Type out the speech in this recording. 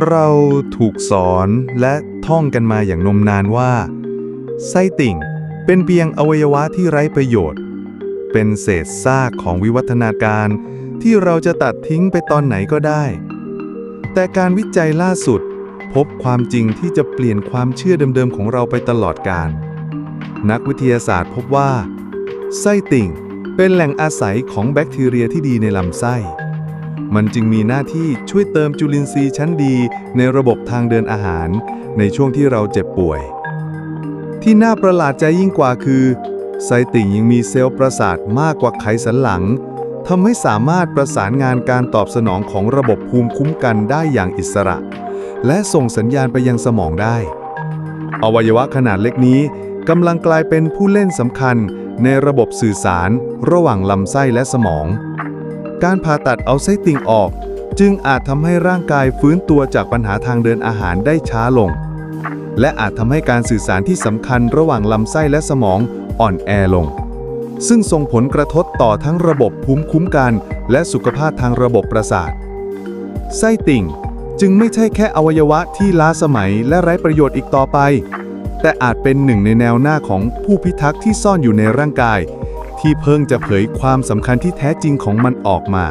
เราถูกสอนและท่องกันมาอย่างนมนานว่า ไส้ติ่งเป็นเพียงอวัยวะที่ไร้ประโยชน์ เป็นเศษซากของวิวัฒนาการ ที่เราจะตัดทิ้งไปตอนไหนก็ได้ แต่การวิจัยล่าสุด พบความจริงที่จะเปลี่ยนความเชื่อเดิมๆของเราไปตลอดกาลนักวิทยาศาสตร์พบว่า ไส้ติ่งเป็นแหล่งอาศัยของแบคทีเรียที่ดีในลำไส้ มันจึงมีหน้าที่ช่วยเติมจุลินทรีย์ชั้นดีในระบบทางเดินอาหาร ในช่วงที่เราเจ็บป่วย ที่น่าประหลาดใจยิ่งกว่าคือไส้ติ่งยังมีเซลล์ประสาทมากกว่าไขสันหลังทำให้สามารถประสานงานการตอบสนองของระบบภูมิคุ้มกันได้อย่างอิสระ และส่งสัญญาณไปยังสมองได้ อวัยวะขนาดเล็กนี้กำลังกลายเป็นผู้เล่นสำคัญในระบบสื่อสารระหว่างลำไส้และสมอง การผ่าตัดเอาไส้ติ่งออก จึงอาจทำให้ร่างกายฟื้นตัวจากปัญหาทางเดินอาหารได้ช้าลง และอาจทำให้การสื่อสารที่สำคัญระหว่างลำไส้และสมองอ่อนแอลง ซึ่งส่งผลกระทบต่อทั้งระบบภูมิคุ้มกัน และสุขภาพทางระบบประสาท ไส้ติ่งจึงไม่ใช่แค่อวัยวะที่ล้าสมัยและไร้ประโยชน์อีกต่อไป แต่อาจเป็นหนึ่งในแนวหน้าของผู้พิทักษ์ที่ซ่อนอยู่ในร่างกาย ที่เพิ่งจะเผยความสำคัญที่แท้จริงของมันออกมา